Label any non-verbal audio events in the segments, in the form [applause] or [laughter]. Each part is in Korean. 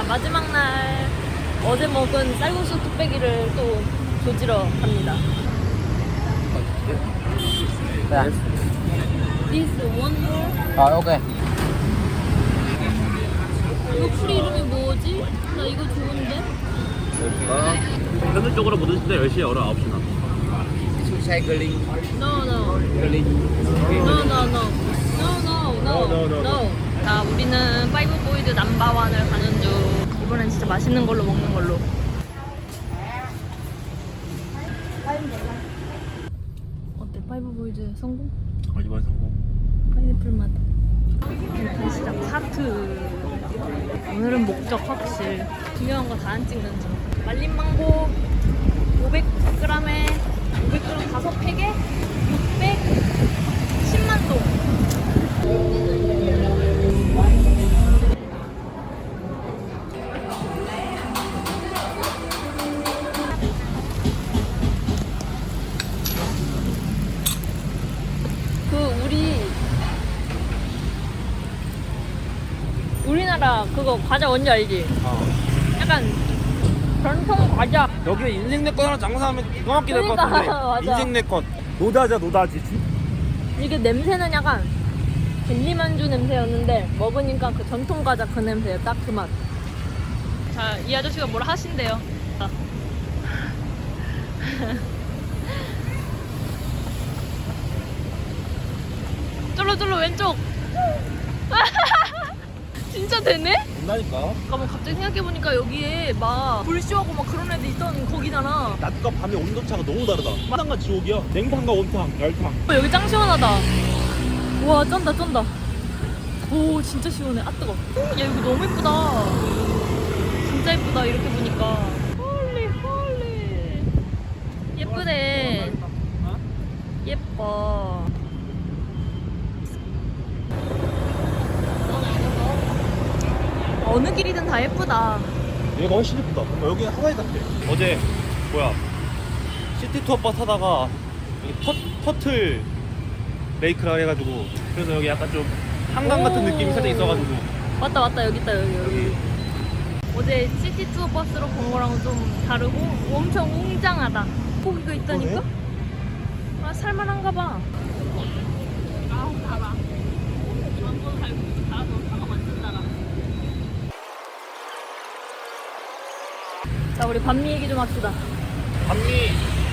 자, 마지막 날 어제 먹은 쌀국수 뚝배기를 또 조지러 갑니다. 네. This one more. Rồi ok. 이거 풀 이름이 뭐지? 나 이거 좋은데? 현실적으로 모든 시대 10시에 열어 9시나 Cycling. No, no. No, no, no. No, no, no. No, no, no. 자, 우리는 파이 브 보이드 남바완을 가는 중. 이번엔 진짜 맛있는 걸로 먹는 걸로. 어때? 파이브 보이드 성공? 마지막 성공 파인애플 맛. 시작 하트. 오늘은 목적 확실. 중요한 거 다 안 찍는 중. 말린 망고 500g에 그거 과자 뭔지 알지? 약간 전통 과자 여기 인생 내것 하나 장사하면 기가 막히게 될것 그러니까, 같은데 [laughs] 맞아. 인생 내것 노다자 노다지 이게 냄새는 약간 jel리만주 냄새였는데 먹으니까 그 전통 과자 그 냄새예요 딱 그 맛. 자, 이 아저씨가 뭘 하신대요? 자. [laughs] 쫄로 쫄로 왼쪽. 진짜 되네? 된다니까 잠깐만 갑자기 생각해보니까 여기에 막 불쇼하고 막 그런 애들 있던 거기잖아. 낮과 밤의 온도차가 너무 다르다 화상과 지옥이야 냉탕과 온탕 열탕 어, 여기 짱 시원하다. 와 쩐다 쩐다. 오 진짜 시원해. 아 뜨거. 야 여기 너무 예쁘다. 진짜 예쁘다 이렇게 보니까. 홀리 홀리. 예쁘네. 예뻐. 어느 길이든 다 예쁘다. 얘가 훨씬 예쁘다 여기 하와이 같아 어제 뭐야 시티 투어 버스 타다가 여기 터, 터틀 레이크라 해가지고 그래서 여기 약간 좀 한강 같은 오. 느낌이 살짝 있어가지고 맞다 맞다 여기 있다 여기 여기. 여기 어제 시티 투어 버스로 본 거랑은 좀 다르고 엄청 웅장하다. 고기가 있다니까? 그러네? 아 살만한가 봐. 아우 달아. 한번 갈고 달아서 사과 완전 달아. 자 우리 반미 얘기 좀 합시다. 반미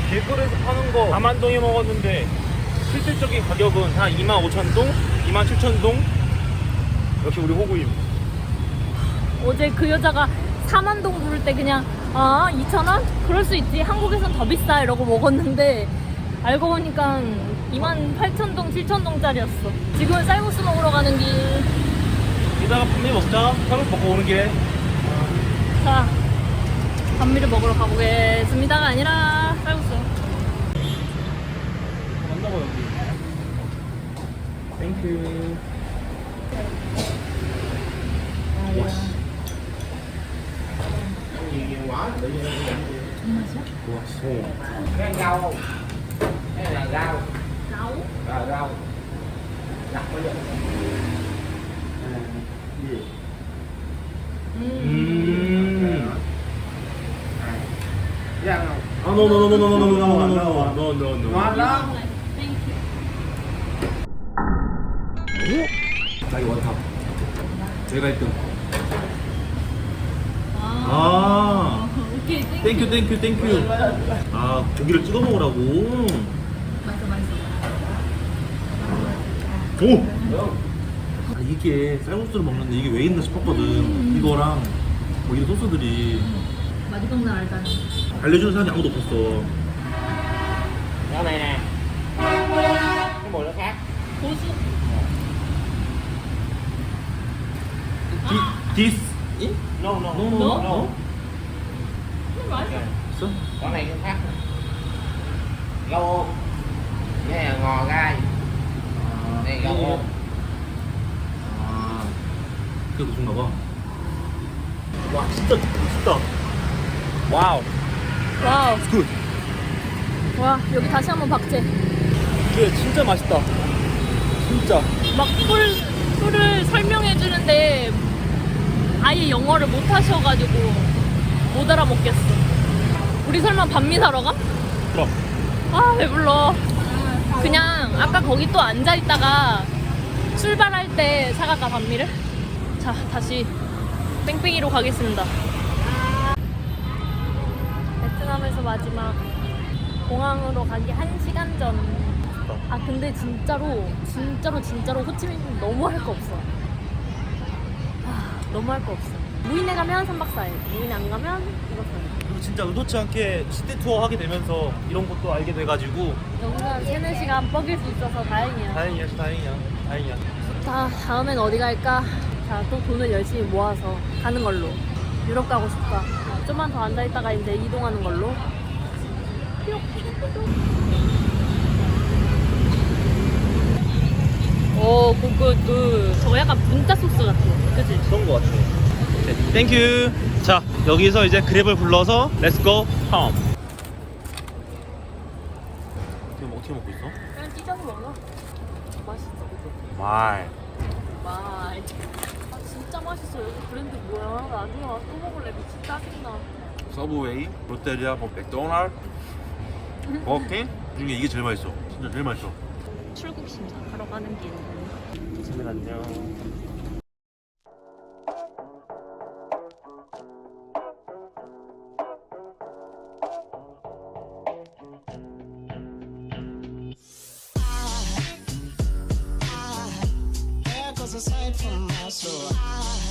길거리에서 파는 거 4만 동에 먹었는데 실질적인 가격은 한 2만 5천 동, 2만 7천 동. 역시 우리 호구임. 어제 그 여자가 4만 동 부를 때 그냥 아 2천 원? 그럴 수 있지. 한국에선 더 비싸 이러고 먹었는데 알고 보니까 2만 8천 동, 7천 동짜리였어. 지금은 쌀국수 먹으러 가는 길. 이따가 반미 먹자. 쌀국수 먹고 오는 길에. 자, 반미를 먹으러 가보겠습니다가 아니라 쌀국수. 만나봐 여기. 땡큐. Rau rau. 나오? Rồi rau. Đặt vào đây. À, gì? 음. 음. Rau không? 아, no, no, no, no, no, no, no, no, no, no, no, no, no. Ngon lắm. 자기 원탑. 내가 1등. 아. 아. 오케이, 땡큐. 땡큐, 땡큐, 땡큐. 아, 고기를 찍어 먹으라고. 맛있어, 맛있어. 오! 아, 이게 쌀국수를 먹는데 이게 왜 있나 싶었거든. 이거랑 뭐 이런 소스들이 맛있는 알잖아. 알려주는 사람이 아무도 없었어. Rau này nè. Cái mùi nó khác. 고수. 디, 디스? No, no. No, no, No? no. 맛있어. 있어? Cái này nó khác. Rau ôm. Cái này là ngò gai. Này rau ôm. 아, 그게 무슨가 봐. 와, 진짜 맛있다. 와우. 와우. 굿. 와, 여기 다시 한번 박제. 이게 진짜 맛있다. 진짜. 막 풀, 풀을 설명해 주는데 아예 영어를 못 하셔가지고 못 알아먹겠어. 우리 설마 반미 사러 가? 그럼 아 배불러. 그냥 아까 거기 또 앉아 있다가 출발할 때 사갈까 반미를? 자 다시 뺑뺑이로 가겠습니다. 베트남에서 마지막 공항으로 가기 1시간 전. 아 근데 진짜로 진짜로 진짜로 호치민은 너무 할 거 없어. 아 너무 할 거 없어. 무인에 가면 3박 4일, 무인에 안 가면 2박 4일. 그리고 진짜 의도치 않게 시티 투어 하게 되면서 이런 것도 알게 돼가지고 여기서 3, 4시간 뻐길 수 있어서 다행이야. 다행이야 다행이야 다행이야 자, 다음엔 어디 갈까? 자, 또 돈을 열심히 모아서 가는 걸로. 유럽 가고 싶다. 좀만 더 앉아 있다가 이제 이동하는 걸로. 오, 굿굿 굿. 저거 약간 분짜 소스 같아. 그치? 그런 거 같아 네, 땡큐 자 여기서 이제 그랩을 불러서 렛츠고 홈 지금 어떻게 먹고 있어? 그냥 찢어서 먹어. 맛있어. 말. 아, 진짜 맛있어. 여기 브랜드 뭐야? 나중에 와서 또 먹을래. 미친 짜증나. 서브웨이, 롯데리아, 뭐 맥도날드, 버거킹 중에 이게 제일 맛있어. 진짜 제일 맛있어. 출국 심사 하러 가는 길. 선배 안녕 miles aside from us, so I